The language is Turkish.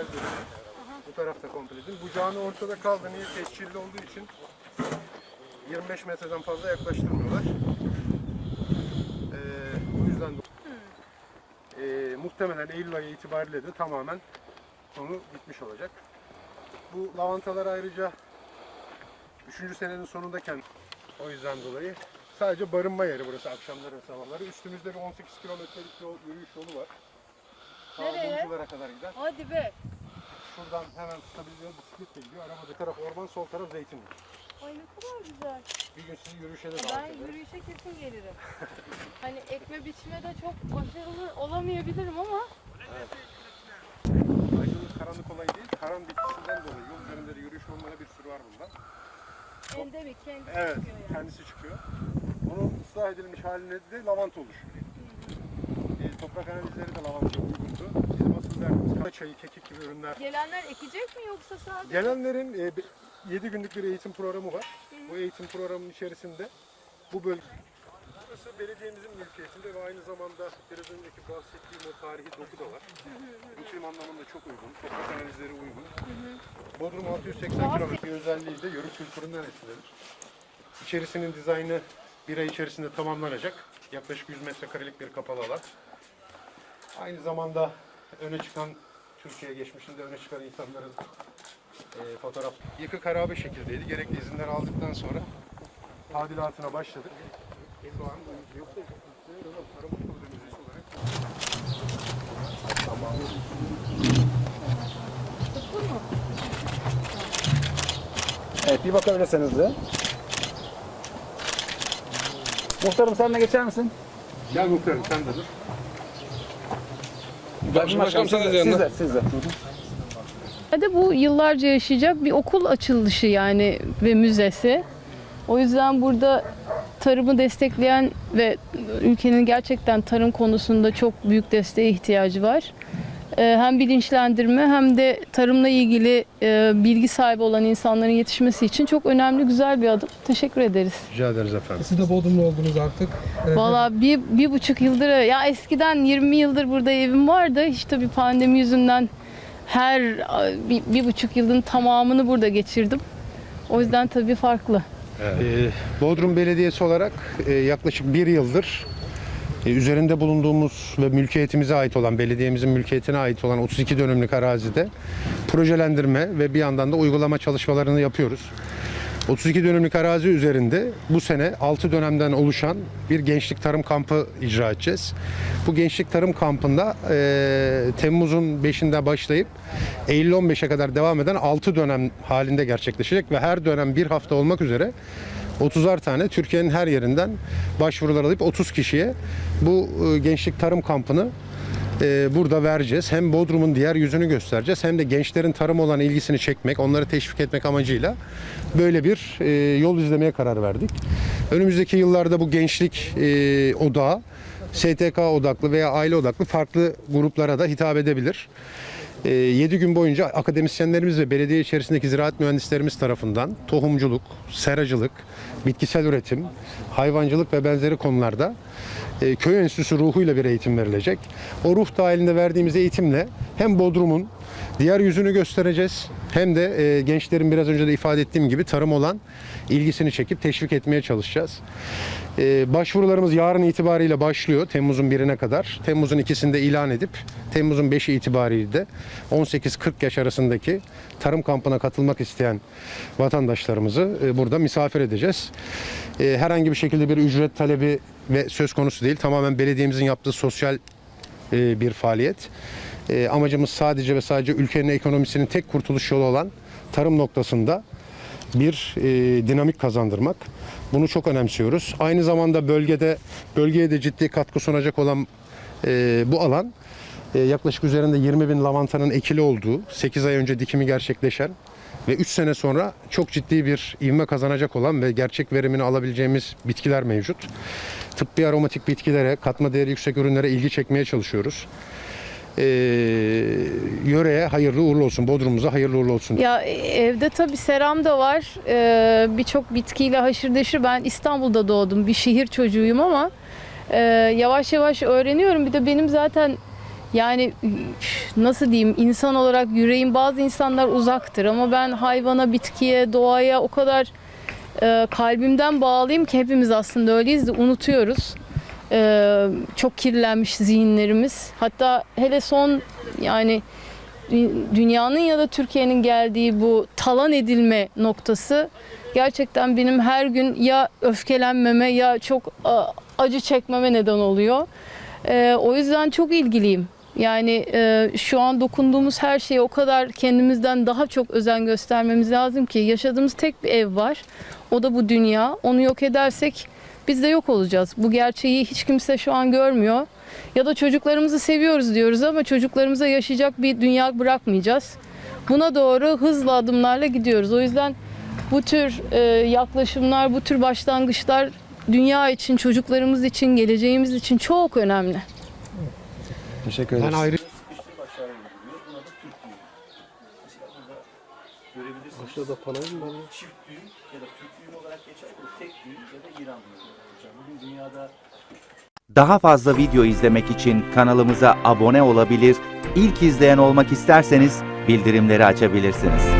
Bu arazi. Bu tarafta komple değil. Bu cami ortada kaldı. Niye? Tescilli olduğu için 25 metreden fazla yaklaştırmıyorlar. Ee, bu yüzden de ee, muhtemelen Eylül ayı itibariyle de tamamen konu bitmiş olacak. Bu lavantalar ayrıca 3. senenin sonundayken o yüzden dolayı sadece barınma yeri burası akşamları ve sabahları. Üstümüzde bir 18 kilometrelik yol, yürüyüş yolu var. Nereye? Mumculara kadar gider. Hadi be. Şuradan hemen tutabiliyor, bisikletle gidiyor. Araba bir taraf orman, sol taraf zeytinlik. Ay ne kadar güzel. Bir gün sizi yürüyüşe de Ben davet ederiz. yürüyüşe kesin gelirim. hani ekme biçme de çok başarılı olamayabilirim ama Aydınlık karanlık olay değil, karan bitkisinden dolayı yol üzerinde de yürüyüş olmaları bir sürü var bunda. endemik kendisi Evet, çıkıyor yani. kendisi çıkıyor. Bunun ıslah edilmiş haline de lavanta oluşuyor. E, toprak analizleri de lavanta uygundu. Çayı, kekik gibi ürünler. Gelenler ekecek mi yoksa sadece? Gelenlerin 7 günlük bir eğitim programı var. Bu eğitim programının içerisinde bu bölge Burası belediyemizin mülkiyetinde ve aynı zamanda biraz önceki bahsettiğim o tarihi doku da var. İklim anlamında çok uygun, toprak analizleri uygun. Bodrum 680 kilometre özelliği de yörük kültüründen etkilenir. İçerisinin dizaynı bir ay içerisinde tamamlanacak. Yaklaşık 100 metrekarelik bir kapalı alan. Aynı zamanda öne çıkan Türkiye geçmişinde öne çıkan insanların e, fotoğraf yıkık harabe şekildeydi. Gerekli izinler aldıktan sonra tadilatına başladık. Şu an Evet bir bakabilirseniz de. Muhtarım sen de geçer misin? Gel muhtarım sen de dur. Başkanım siz de, siz de, siz de. Hadi bu yıllarca yaşayacak bir okul açılışı yani ve müzesi. O yüzden burada tarımı destekleyen ve ülkenin gerçekten tarım konusunda çok büyük desteğe ihtiyacı var. Ee, Hem bilinçlendirme hem de tarımla ilgili e, bilgi sahibi olan insanların yetişmesi için çok önemli, güzel bir adım. Teşekkür ederiz. Rica ederiz efendim. Siz de Bodrumlu oldunuz artık. Ee, Valla bir, bir buçuk yıldır, ya eskiden 20 yıldır burada evim vardı. Hiç tabii pandemi yüzünden her bir, bir buçuk yılın tamamını burada geçirdim. O yüzden tabii farklı. Ee, Bodrum Belediyesi olarak e, yaklaşık bir yıldır e, üzerinde bulunduğumuz ve mülkiyetimize ait olan, belediyemizin mülkiyetine ait olan 32 dönümlük arazide projelendirme ve bir yandan da uygulama çalışmalarını yapıyoruz. 32 dönümlük arazi üzerinde bu sene 6 dönemden oluşan bir gençlik tarım kampı icra edeceğiz. Bu gençlik tarım kampında e, Temmuz'un 5'inde başlayıp Eylül 15'e kadar devam eden 6 dönem halinde gerçekleşecek ve her dönem bir hafta olmak üzere 30'ar tane Türkiye'nin her yerinden başvurular alıp 30 kişiye bu e, gençlik tarım kampını burada vereceğiz. Hem Bodrum'un diğer yüzünü göstereceğiz hem de gençlerin tarım olan ilgisini çekmek, onları teşvik etmek amacıyla böyle bir e, yol izlemeye karar verdik. Önümüzdeki yıllarda bu gençlik e, odağı STK odaklı veya aile odaklı farklı gruplara da hitap edebilir. 7 gün boyunca akademisyenlerimiz ve belediye içerisindeki ziraat mühendislerimiz tarafından tohumculuk, seracılık, bitkisel üretim, hayvancılık ve benzeri konularda e, köy enstitüsü ruhuyla bir eğitim verilecek. O ruh dahilinde verdiğimiz eğitimle hem Bodrum'un diğer yüzünü göstereceğiz hem de e, gençlerin biraz önce de ifade ettiğim gibi tarım olan ilgisini çekip teşvik etmeye çalışacağız. E, başvurularımız yarın itibariyle başlıyor Temmuz'un birine kadar. Temmuz'un ikisinde ilan edip Temmuz'un 5'i itibariyle de 18-40 yaş arasındaki tarım kampına katılmak isteyen vatandaşlarımızı e, burada misafir edeceğiz. E, herhangi bir şekilde bir ücret talebi ve söz konusu değil. Tamamen belediyemizin yaptığı sosyal e, bir faaliyet. E, amacımız sadece ve sadece ülkenin ekonomisinin tek kurtuluş yolu olan tarım noktasında bir e, dinamik kazandırmak. Bunu çok önemsiyoruz. Aynı zamanda bölgede bölgeye de ciddi katkı sunacak olan e, bu alan e, yaklaşık üzerinde 20 bin lavantanın ekili olduğu, 8 ay önce dikimi gerçekleşen ve 3 sene sonra çok ciddi bir ivme kazanacak olan ve gerçek verimini alabileceğimiz bitkiler mevcut. Tıbbi aromatik bitkilere, katma değeri yüksek ürünlere ilgi çekmeye çalışıyoruz. Ee, yöreye hayırlı uğurlu olsun, Bodrum'umuza hayırlı uğurlu olsun. Ya e, evde tabii seram da var. Ee, Birçok bitkiyle haşır neşir. Ben İstanbul'da doğdum. Bir şehir çocuğuyum ama e, yavaş yavaş öğreniyorum. Bir de benim zaten yani nasıl diyeyim insan olarak yüreğim bazı insanlar uzaktır ama ben hayvana, bitkiye, doğaya o kadar e, kalbimden bağlıyım ki hepimiz aslında öyleyiz de unutuyoruz. E, çok kirlenmiş zihinlerimiz. Hatta hele son yani dü- dünyanın ya da Türkiye'nin geldiği bu talan edilme noktası gerçekten benim her gün ya öfkelenmeme ya çok acı çekmeme neden oluyor. E, o yüzden çok ilgiliyim. Yani e, şu an dokunduğumuz her şeye o kadar kendimizden daha çok özen göstermemiz lazım ki yaşadığımız tek bir ev var. O da bu dünya. Onu yok edersek biz de yok olacağız. Bu gerçeği hiç kimse şu an görmüyor. Ya da çocuklarımızı seviyoruz diyoruz ama çocuklarımıza yaşayacak bir dünya bırakmayacağız. Buna doğru hızlı adımlarla gidiyoruz. O yüzden bu tür e, yaklaşımlar, bu tür başlangıçlar dünya için, çocuklarımız için, geleceğimiz için çok önemli. Teşekkür Ben ederiz. ayrı Aşağıda panel mi var? çift düğüm ya da Türk düğüm olarak geçer. Tek düğüm ya da İran olarak geçer. Bugün dünyada Daha fazla video izlemek için kanalımıza abone olabilir, ilk izleyen olmak isterseniz bildirimleri açabilirsiniz.